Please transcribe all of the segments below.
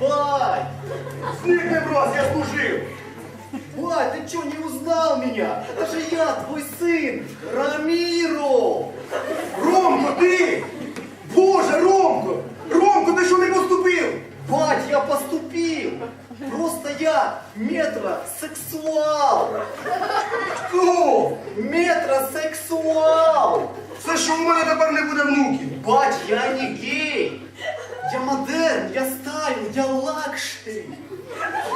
бать! Зникни, брат, я служив. Бать, ты что, не узнал меня? Это же я, твой сын, Рамиро! Ромко, ти! Боже, Ромко! Ромко, ти що не поступив? Бать, я поступил! Просто я метросексуал! Хто? Метросексуал! Це що в мене тепер не буде внуків? Бать, я не гей! Я модерн, я стайл, я лакшері!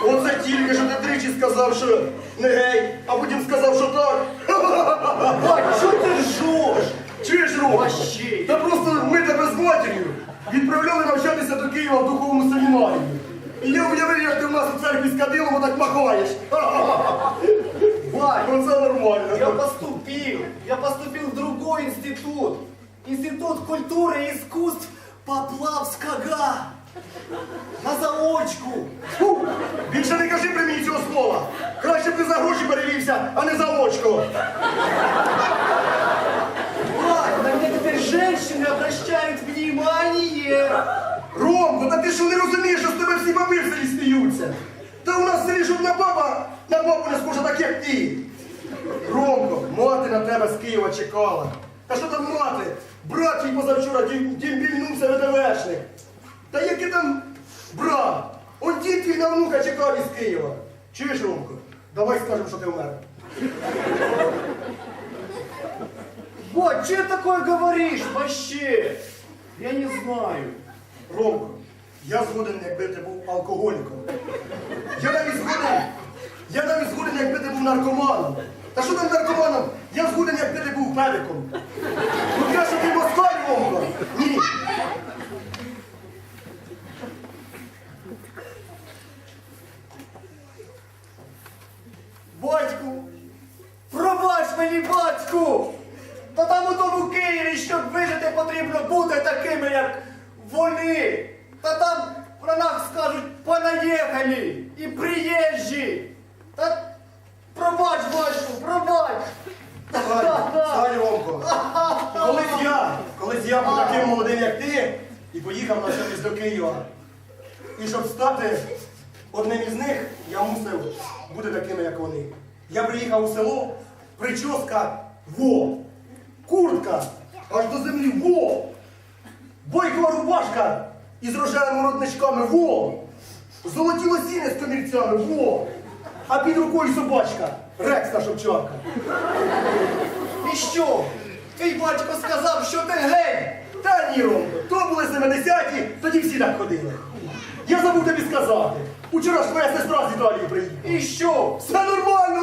Оце тільки що ти тричі сказав, що не гей, а потім сказав, що так. Бать, що ти ржеш? Чуєш, Рома? Вообще. Та просто ми тебе з матір'ю відправляли навчатися до Києва в духовну семінарію. І я уявив, як ти в нас у церкві з кадилом отак махаєш. Бать, Ну це Я нормально. поступил. Я поступил в другой институт. Институт культуры и искусств Поплавского. На заочку. Фу! Більше не кажи при мені цього слова. Краще б ти за гроші перевівся, а не за очко. Бать, на меня теперь женщины обращают внимание. Ромко, та ти що не розумієш, що з тебе всі баби в селі сміються? Та у нас в селі жодна баба на бабу не схожа так, як ти. Ромко, мати на тебе з Києва чекала. Та що там мати? Брат твій позавчора дім, дім більнувся ВДВшник. Та який там брат? Он дід твій на внука чекав із Києва. Чуєш, Ромко? Давай скажемо, що ти вмер. Что ты такое говоришь вообще? Я не знаю. Ромко, я згоден, якби ти був алкоголіком. Я навіть згоден, я навіть згоден, якби ти був наркоманом. Та що там наркоманом? Я згоден, якби ти був педиком. Ну краще ти москаль. Ні. Батьку, пробач мені, батьку! Та там у тому Києві, щоб вижити, потрібно бути такими, як вони. Та там про нас скажуть понаїхалі і приїжджі. Та пробач, батьку, пробач. Стань, стань, Ромко. Колись колись таким молодим, як ти, і поїхав на навчатись до Києва. І щоб стати одним із них, я мусив бути такими, як вони. Я приїхав у село, прическа во, куртка аж до землі во, бойкова рубашка із рожевими родничками во, золоті лосіни з комірцями во, а під рукою собачка, рекс та шовчарка. І що? Твій батько сказав, що ти гей. Та ні, Ромко, то були 70-ті, тоді всі так ходили. Я забув тобі сказати. Учора ж твоя сестра з Італії приїхала. І що? Все нормально,